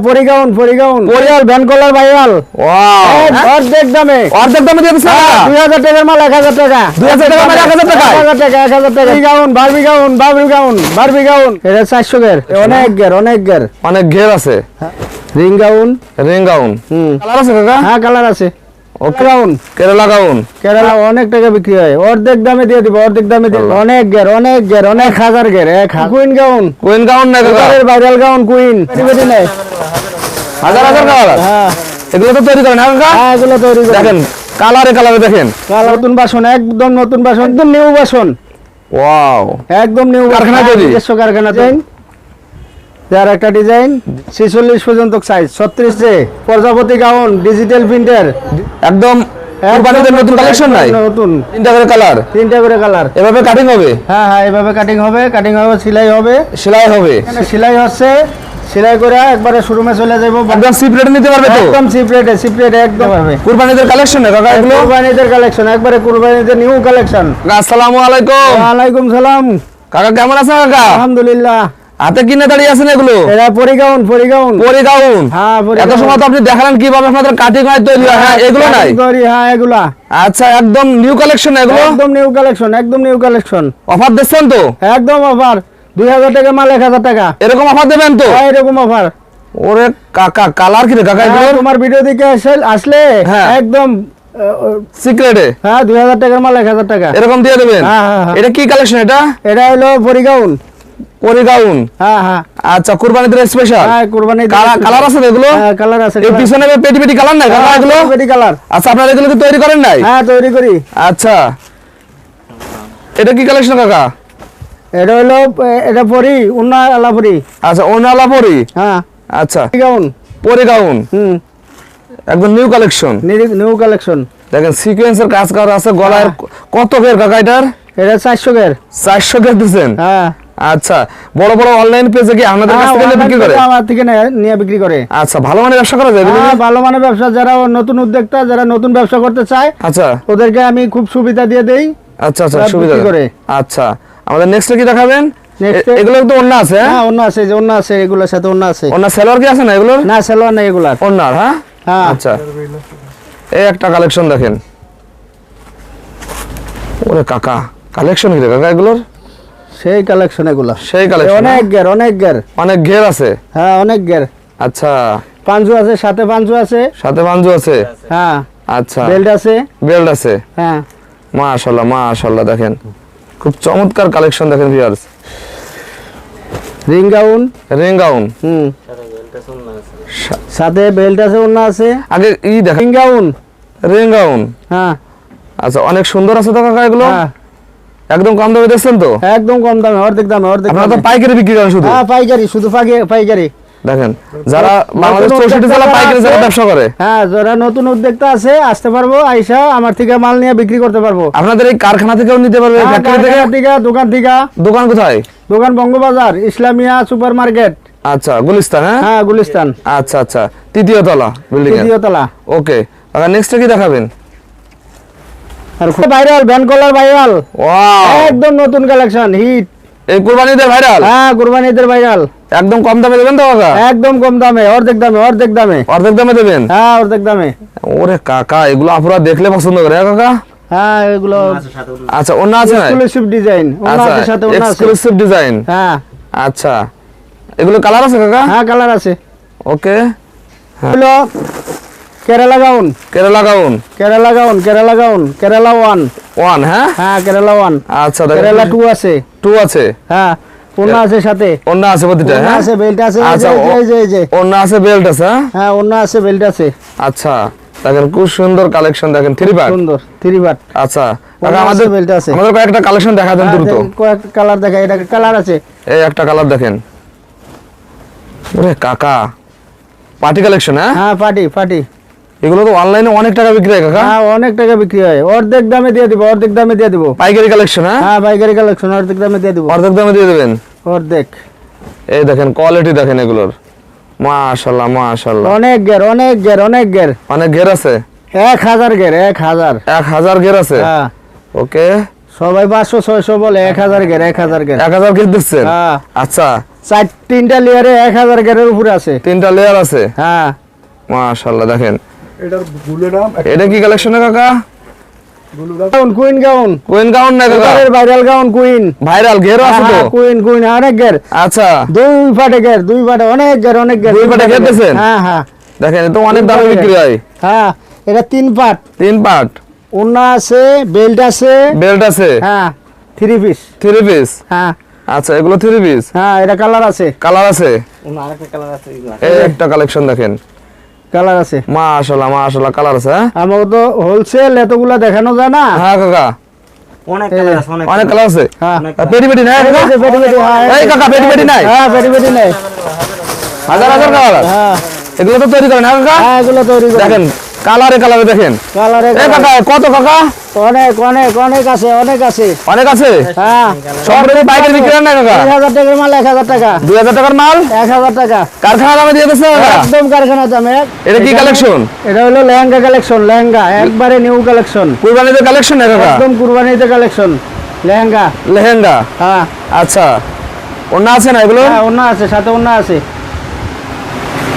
পরিগাউন পরিগাউন। পরিয়াল ভ্যান কলার ভাইরাল। ওয়াও। অর্ধেক দামে। অর্ধেক দামে দিয়ে দিচ্ছে দুই হাজার টাকার মাল এক হাজার টাকা। 2000 টাকার মাল 1000 টাকা? এক হাজার টাকা এক হাজার টাকা। Gown Barbie gown Barbie gown Barbie gown এটা চারশো গের অনেক গের অনেক গের অনেক ঘের আছে। রিং গাউন রিং গাউন হুম। কালার আছে কাকা? হ্যাঁ কালার আছে। গাউন কেরালা গাউন কেরালা অনেক টাকা বিক্রি হয়। অর্ধেক দামে দিয়ে দিব অর্ধেক দামে দিয়ে অনেক গের অনেক গের অনেক হাজার গের এক কুইন গাউন কুইন গাউন না কাকা ভাইরাল গাউন কুইন হাজার হাজার কালার হ্যাঁ। এগুলো তো তৈরি করেন না হ্যাঁ এগুলো তৈরি দেখেন কালারে কালারে দেখেন। নতুন বাসন একদম নতুন বাসন একদম নিউ বাসন। ওয়াও একদম নিউ কারখানা তৈরি? কারখানা যার একটা ডিজাইন ছেচল্লিশ পর্যন্ত সাইজ ছত্রিশ যে প্রজাপতি গাউন ডিজিটাল প্রিন্টার একদম কুরবানিদের নতুন কালেকশন নাই? নতুন। তিনটা করে কালার তিনটা করে কালার এভাবে কাটিং হবে? হ্যাঁ হ্যাঁ এভাবে কাটিং হবে কাটিং হবে সেলাই হবে। সেলাই হবে? সেলাই হচ্ছে সেলাই করে একবারে শোরুমে চলে যাব একদম সিপ রেটে নিতে পারবে তো? একদম সিপ্রেটে সিপ্রেটে একদম। হবে কুরবানিদের কালেকশন না কাকা এগুলো? কুরবানিদের কালেকশন একবারে কুরবানিদের নিউ কালেকশন আসসালামু আলাইকুম। ওয়ালাইকুম সালাম। কাকা কেমন আছেন কাকা? আলহামদুলিল্লাহ। হাতে কিনে দাঁড়িয়ে আছেন এগুলো? পরিগাউন পরিগাউন। হ্যাঁ এত সময় তো আপনি দেখালেন কীভাবে আপনাদের কাটিং হয় তৈরি হ্যাঁ? এগুলো নাই? হ্যাঁ এগুলা। আচ্ছা একদম নিউ কালেকশন এগুলো? একদম নিউ কালেকশন একদম নিউ কালেকশন অফার দিচ্ছেন তো? একদম অফার। দুই হাজার টাকা মাল এক হাজার টাকা। এরকম অফার দেবেন তো? হ্যাঁ, এরকম অফার। ওরে কাকা কালার কি কাকা এগুলো তোমার ভিডিও দিকে আসলে হ্যাঁ। একদম সিক্রেটে হ্যাঁ দুই হাজার টাকার মাল এক হাজার টাকা। এরকম দিয়ে দেবেন? হ্যাঁ, হ্যাঁ, হ্যাঁ। এটা কি কালেকশন এটা? এটা হলো পরিগাউন। পরে গাউন হ্যাঁ হ্যাঁ। আচ্ছা কুরবানিদের স্পেশাল হ্যাঁ কুরবানি কালার আছে এগুলো? হ্যাঁ কালার আছে এই পিছনে পেটি পেটি কালার নাই? কাকা এগুলো? কালার আচ্ছা আপনারা এগুলো কি তৈরি করেন নাই? হ্যাঁ তৈরি করি। আচ্ছা। এটা কি কালেকশন কাকা? এটা হলো এটা পরি উন্না আলা পরি। আচ্ছা ওনালা পরি? হ্যাঁ। আচ্ছা। গাউন পরে গাউন হুম। একদম নিউ কালেকশন নিউ কালেকশন দেখেন সিকোয়েন্সের কাজ করা আছে গলার কত ফের কাকা এটার? এটা চারশো গের চারশো ফের দিচ্ছেন হ্যাঁ। আচ্ছা বড় বড় অনলাইন পেজে কি আপনাদের কাছ হ্যাঁ, থেকে বিক্রি করে? আমার থেকে নেয়- বিক্রি করে। আচ্ছা ভালো মানের ব্যবসা করা যায় হ্যাঁ, ভালো মানের ব্যবসা যারা নতুন উদ্যোক্তা যারা নতুন ব্যবসা করতে চায় আচ্ছা। ওদেরকে আমি খুব সুবিধা দিয়ে দেই। আচ্ছা আচ্ছা সুবিধা। করে। আচ্ছা আমাদের নেক্সট কি দেখাবেন? এগুলো তো অন্য আছে হ্যাঁ? হ্যাঁ অন্য আছে যে অন্য আছে এগুলোর সাথে অন্য আছে। অন্য কি আছে না এগুলোর? না সেলোয়ার নেই এগুলার। অন্যার হ্যাঁ? হ্যাঁ। আচ্ছা। এই একটা কালেকশন দেখেন। ওরে কাকা কালেকশন কি রে কাকা এগুলোর? সেই কালেকশন এগুলা। সেই কালেকশন অনেক গের অনেক গের অনেক ঘের আছে? হ্যাঁ অনেক গের আচ্ছা। পাঞ্জু আছে সাথে পাঞ্জু আছে। সাথে পাঞ্জু আছে? হ্যাঁ। আচ্ছা। বেল্ট আছে। বেল্ট আছে? হ্যাঁ। মাশাআল্লাহ মাশাআল্লাহ দেখেন। খুব চমৎকার কালেকশন দেখেন viewers ring gown. Ring gown. হুম। সাথে বেল্ট আছে অন্য আছে। আগে ই দেখেন রিং গাউন। Ring gown. হ্যাঁ। আচ্ছা অনেক সুন্দর আছে তো কাকা এগুলো? হ্যাঁ। একদম কম দামে দেখছেন তো? একদম কম দামে অর্ধেক দামে অর্ধেক আপনারা তো পাইকারি বিক্রি করেন শুধু? হ্যাঁ পাইকারি শুধু পাইকারি পাইকারি। দেখেন যারা বাংলাদেশ চৌষট্টি জেলা পাইকারি যারা ব্যবসা করে। হ্যাঁ যারা নতুন উদ্যোক্তা আছে আসতে পারব আইসা আমার থেকে মাল নিয়ে বিক্রি করতে পারব। আপনাদের এই কারখানা থেকেও নিতে পারবে হ্যাঁ, ফ্যাক্টরি থেকে কারখানা থেকে? দোকান থেকে। দোকান কোথায়? দোকান বঙ্গবাজার ইসলামিয়া সুপার মার্কেট আচ্ছা গুলিস্তান হ্যাঁ? হ্যাঁ গুলিস্তান। আচ্ছা আচ্ছা তৃতীয় তলা বিল্ডিং তৃতীয় তলা। ওকে নেক্সট কি দেখাবেন? আর viral van collar viral. Wow একদম নতুন কালেকশন হিট এই কুরবানিদের ভাইরাল? হ্যাঁ কুরবানিদের ভাইরাল। একদম কম দামে দেবেন তো কাকা একদম কম দামে অর্ধেক দামে অর্ধেক দামে। অর্ধেক দামে দেবেন? হ্যাঁ অর্ধেক দামে। ওরে কাকা এগুলো আপুরা দেখলে পছন্দ করে হ্যাঁ কাকা? হ্যাঁ এগুলো আচ্ছা অন্য আছে এক্সক্লুসিভ ডিজাইন আচ্ছা আছে সাথে অন্য আছে। এক্সক্লুসিভ ডিজাইন হ্যাঁ। আচ্ছা। এগুলো কালার আছে কাকা? হ্যাঁ কালার আছে। ওকে হলো Kerala gown Kerala gown Kerala gown Kerala gown Kerala one one হ্যাঁ? হ্যাঁ কেরালা ওয়ান আচ্ছা কেরালা টু আছে। টু আছে? হ্যাঁ অন্য আছে সাথে। অন্য আছে প্রতিটা হ্যাঁ? আছে বেল্ট আছে আচ্ছা, এই যে, এই যে অন্য আছে বেল্ট আছে হ্যাঁ? হ্যাঁ অন্য আছে বেল্ট আছে। আচ্ছা দেখেন খুব সুন্দর কালেকশন দেখেন থ্রি পার্ট সুন্দর থ্রি বাট আচ্ছা আমাদের belt আছে। আমাদের কয়েকটা কালেকশন দেখা দেন দ্রুত। কয়েকটা কালার দেখা এটা কালার আছে। এই একটা কালার দেখেন। ওরে কাকা পার্টি কালেকশন হ্যাঁ? হ্যাঁ পার্টি পার্টি এগুলো তো অনলাইনে অনেক টাকা বিক্রি হয় কাকা। হ্যাঁ অনেক টাকা বিক্রি হয়। অর্ধেক দামে দিয়ে দিব অর্ধেক দামে দিয়ে দিব। পাইকারি কালেকশন হ্যাঁ? হ্যাঁ পাইকারি কালেকশন অর্ধেক দামে দিয়ে দিব। অর্ধেক দামে দিয়ে দেবেন? অর্ধেক। এই দেখেন কোয়ালিটি দেখেন এগুলোর। মাশাল্লাহ মাশাল্লাহ। অনেক গের অনেক গের অনেক গের অনেক ঘের আছে? এক হাজার গের এক হাজার। এক হাজার ঘের আছে? হ্যাঁ। ওকে। সবাই পাঁচশো ছয়শো বলে এক হাজার গের এক হাজার গের এক হাজার ঘের দিচ্ছেন? হ্যাঁ। আচ্ছা। চার তিনটা লেয়ারে এক হাজার গেরের উপরে আছে। তিনটা লেয়ার আছে? হ্যাঁ। মাশাআল্লাহ দেখেন। এটার নাম এটা কি কালেকশন কাকা? Gown queen gown. Queen gown না কাকা? Viral gown queen. ভাইরাল ঘেরো আছে তো? কুইন কুইন অনেক গের আচ্ছা। দুই ফাটে গের দুই ফাটে অনেক গের অনেক গের দুই ফাটে ঘের দিছেন? হ্যাঁ হ্যাঁ। দেখেন তো অনেক দামে বিক্রি হয়। হ্যাঁ এটা তিন পাট। তিন পার্ট ওন্না আছে বেল্ট আছে। বেল্ট আছে? হ্যাঁ থ্রি পিস থ্রি পিস হ্যাঁ। আচ্ছা এগুলো থ্রি পিস হ্যাঁ এটা কালার আছে। কালার আছে? আরেকটা কালার আছে এই একটা কালেকশন দেখেন। কালার আছে? মাশাআল্লাহ মাশাআল্লাহ কালার আছে হ্যাঁ? আমাকে তো হোলসেল এতগুলা দেখানো যায় না। হ্যাঁ কাকা। অনেক কালার আছে অনেক কালার আছে? হ্যাঁ। পেটি পেটি নাই এই কাকা পেটি পেটি নাই? হ্যাঁ পেটি পেটি নাই। হাজার হাজার কালার হ্যাঁ। এগুলো তো তৈরি করেন হ্যাঁ কাকা? হ্যাঁ এগুলো তৈরি করে দেখেন কালারে কালারে দেখেন। কালারে কাকা কত কাকা? অনেক অনেক অনেক আছে অনেক আছে। অনেক আছে? হ্যাঁ। সব বিক্রি না কাকা? টাকার মাল টাকা। দুই হাজার টাকার মাল? এক হাজার টাকা। কারখানা দামে দিয়ে দিচ্ছে একদম কারখানা দামে। এটা কি কালেকশন এটা হলো লেহেঙ্গা কালেকশন লেহেঙ্গা। একবারে নিউ কালেকশন কালেকশন না কাকা? একদম কুরবানিতে কালেকশন লেহেঙ্গা। লেহেঙ্গা? হ্যাঁ। আচ্ছা। আছে না এগুলো? হ্যাঁ অন্য আছে সাথে অন্য আছে।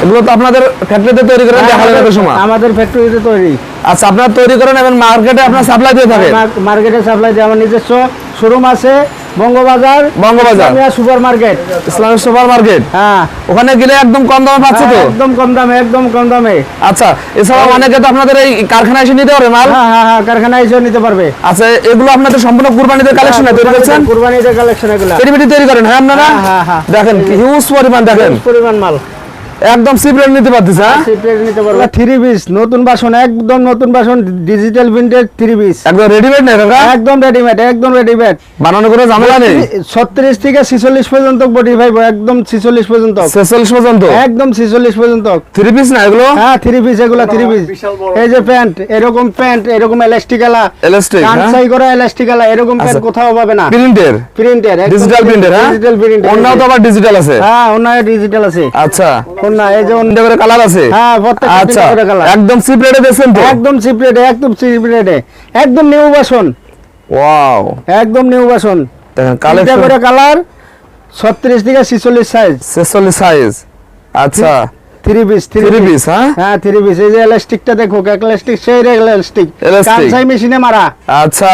এগুলো তো আপনাদের ফ্যাক্টরিতে তৈরি করেন একটা সময়। আমাদের ফ্যাক্টরিতে তৈরি। আচ্ছা আপনারা তৈরি করেন এবং মার্কেটে আপনার সাপ্লাই দিয়ে থাকেন? মার্কেটে সাপ্লাই দেয় আমার নিজস্ব শোরুম আছে Bangabazar Bangabazar. Super market Islamic super market হ্যাঁ। ওখানে গেলে একদম কম দামে পাচ্ছে তো? একদম কম দামে একদম কম দামে। আচ্ছা এছাড়াও অনেকে তো আপনাদের এই কারখানায় এসে নিতে পারে মাল? হ্যাঁ হ্যাঁ হ্যাঁ কারখানা এসেও নিতে পারবে। আচ্ছা এগুলো আপনাদের সম্পূর্ণ কুরবানিদের কালেকশন তৈরি করছেন? কুরবানিতে কালেকশন এগুলা। তৈরি করেন হ্যাঁ আপনারা? হ্যাঁ, হ্যাঁ, হ্যাঁ। দেখেন হিউজ পরিমাণ দেখেন। পরিমাণ মাল। একদম সিপ রেট নিতে পারতেছে হ্যাঁ? সিপ্রেট নিতে পারবে। থ্রি পিস নতুন বাসন একদম নতুন বাসন ডিজিটাল প্রিন্টেড থ্রি পিস একদম রেডিমেড নেই কাকা একদম রেডিমেড একদম রেডিমেড বানানো করে ঝামেলা নেই? ছত্রিশ থেকে ছিচল্লিশ পর্যন্ত বডি ভাইব একদম ছিচল্লিশ পর্যন্ত। ছেচল্লিশ পর্যন্ত? একদম ছিচল্লিশ পর্যন্ত। থ্রি পিস না এগুলো? হ্যাঁ থ্রি পিস এগুলো থ্রি পিস এই যে প্যান্ট এরকম প্যান্ট এরকম এলাস্টিকালা এলাস্টিক হ্যাঁ? কানসাই করা এলাস্টিকালা এরকম প্যান্ট আচ্ছা। কোথাও পাবে না। প্রিন্টের প্রিন্টের ডিজিটাল প্রিন্টের হ্যাঁ? ডিজিটাল প্রিন্টের অন্যও তো আবার ডিজিটাল আছে? হ্যাঁ অন্য ডিজিটাল আছে। আচ্ছা। অন্য এই যে করে কালার আছে? হ্যাঁ প্রত্যেকটা আচ্ছা তিনটা করে কালার একদম সিপ রেটে দিয়েছেন তো? একদম সিপ্রেটে একদম সিপ্রেটে একদম নিউ বাসন ওয়াও একদম নিউ বাসন দেখেন কালেকশন করে কালার ছত্রিশ থেকে ছিচল্লিশ সাইজ ছেচল্লিশ সাইজ আচ্ছা। থ্রি পিস থ্রি পিস হ্যাঁ? হ্যাঁ থ্রি পিস এই যে এলাস্টিকটা দেখো এলাস্টিক সেই এলাস্টিক Elastic। কানসাই মেশিনে মারা। আচ্ছা।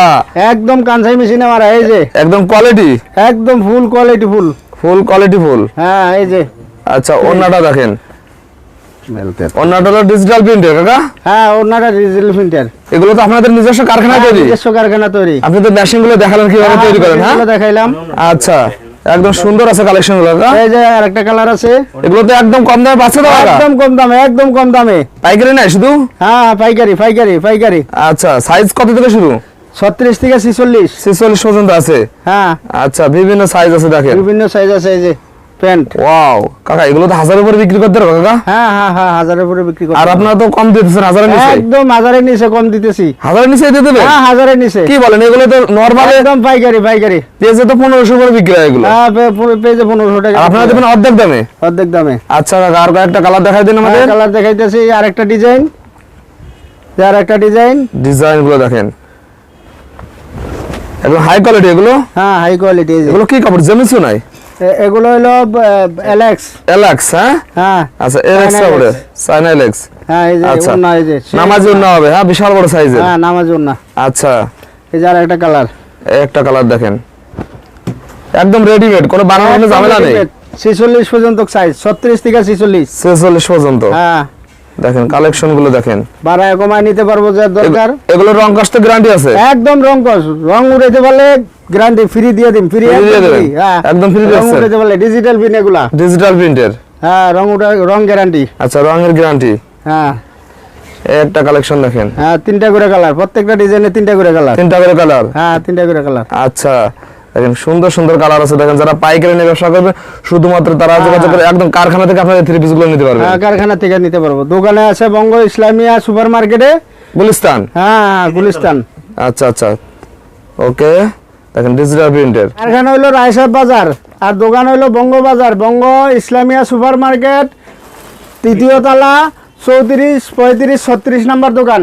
একদম কানসাই মেশিনে মারা এই যে। একদম কোয়ালিটি একদম ফুল কোয়ালিটি ফুল ফুল কোয়ালিটি ফুল হ্যাঁ এই যে। আচ্ছা অন্যটা দেখেন। ডিজিটাল প্রিন্টের কাকা। হ্যাঁ ডিজিটাল প্রিন্টার এগুলো তো আপনাদের নিজস্ব কারখানা তৈরি? নিজস্ব কারখানা তৈরি। আপনি তো মেশিনগুলো দেখালেন কীভাবে তৈরি করেন হ্যাঁ? দেখাইলাম। আচ্ছা একদম সুন্দর আছে কালেকশনগুলো এই যে আরেকটা কালার আছে। এগুলো তো একদম কম দামে পাচ্ছে তো একদম কম দামে একদম কম দামে। পাইকারি শুধু? হ্যাঁ পাইকারি পাইকারি পাইকারি। আচ্ছা সাইজ কত থেকে শুরু? ছত্রিশ থেকে ছিচল্লিশ। ছেচল্লিশ পর্যন্ত আছে। হ্যাঁ। আচ্ছা বিভিন্ন সাইজ আছে দেখেন। বিভিন্ন সাইজ আছে এই যে। প্যান্ট। ওয়াও কাকা এগুলো তো হাজারের উপরে বিক্রি করতে পারব কাকা? হ্যাঁ হ্যাঁ হ্যাঁ হাজারের উপরে বিক্রি আর আপনারা তো কম দিতেছেন হাজারের নিচে। একদম হাজারের নিচে কম দিতেছি। হাজারের নিচে দিয়ে দেবেন হ্যাঁ হাজারের নিচে। কি বলেন এগুলো তো নর্মালি একদম পাইকারি পাইকারি। পেয়েছে তো পনেরোশো করে বিক্রি হয় এগুলো। হ্যাঁ পে- পে- পেয়েছে টাকা আর আপনারা দেবেন অর্ধেক দামে? অর্ধেক দামে। আচ্ছা কাকা আর কয়েকটা কালার দেখাই দিন আমাদের। কালার দেখাইতেছি আরেকটা ডিজাইন আর একটা ডিজাইন ডিজাইনগুলো দেখেন। একদম হাই কোয়ালিটি এগুলো? হ্যাঁ হাই কোয়ালিটি এগুলো কি কাপড়? জেমিসু নাই? এগুলো হলো এলেক্স এলেক্স হ্যাঁ? হ্যাঁ। আচ্ছা এলেক্স এলেক্স হ্যাঁ এই যে আচ্ছা। ওন্না এই যে নামাজ ওন্না হবে হ্যাঁ বিশাল বড় সাইজের হ্যাঁ নামাজ ওন্না আচ্ছা। এই যে আরেকটা কালার একটা কালার দেখেন। একদম রেডিমেড কোনো বানানো ঝামেলা নেই। ছিচল্লিশ পর্যন্ত সাইজ ছত্রিশ থেকে ছিচল্লিশ। ছেচল্লিশ পর্যন্ত। হ্যাঁ। দেখেন কালেকশনগুলো দেখেন। বাড়ায় কমায় নিতে পারব যার দরকার। এগুলো রং কাস্ট গ্যারান্টি আছে? একদম রং কস। রং উড়াইতে পারলে গ্যারান্টি ফ্রি দিয়ে দিন ফ্রি দিয়ে দেবেন? একদম free রং? উড়াইতে পারলে ডিজিটাল পিন এগুলা। ডিজিটাল প্রিন্টের হ্যাঁ রং উড়া রং গ্যারান্টি আচ্ছা রঙের গ্যারান্টি হ্যাঁ। একটা কালেকশন দেখেন। হ্যাঁ তিনটা করে কালার প্রত্যেকটা ডিজাইনে তিনটা করে কালার তিনটা করে কালার হ্যাঁ তিনটা করে কালার আচ্ছা। দেখেন সুন্দর সুন্দর কালার আছে। দেখেন যারা পাইকারি নিয়ে ব্যবসা করবে শুধুমাত্র তারা যোগাযোগ করে একদম কারখানা থেকে আপনাদের থ্রি পিসগুলো নিতে পারবেন। হ্যাঁ কারখানা থেকে নিতে পারব। দোকানে আছে বঙ্গ ইসলামিয়া সুপার মার্কেটে গুলিস্তান? হ্যাঁ হ্যাঁ, গুলিস্তান। আচ্ছা আচ্ছা। ওকে দেখেন ডিজিটাল প্রিন্টের কারখানা হইল রায়সাব বাজার আর দোকান হইল বঙ্গ বাজার। বঙ্গ ইসলামিয়া সুপার মার্কেট তৃতীয় তলা চৌত্রিশ পঁয়ত্রিশ ছত্রিশ নাম্বার দোকান।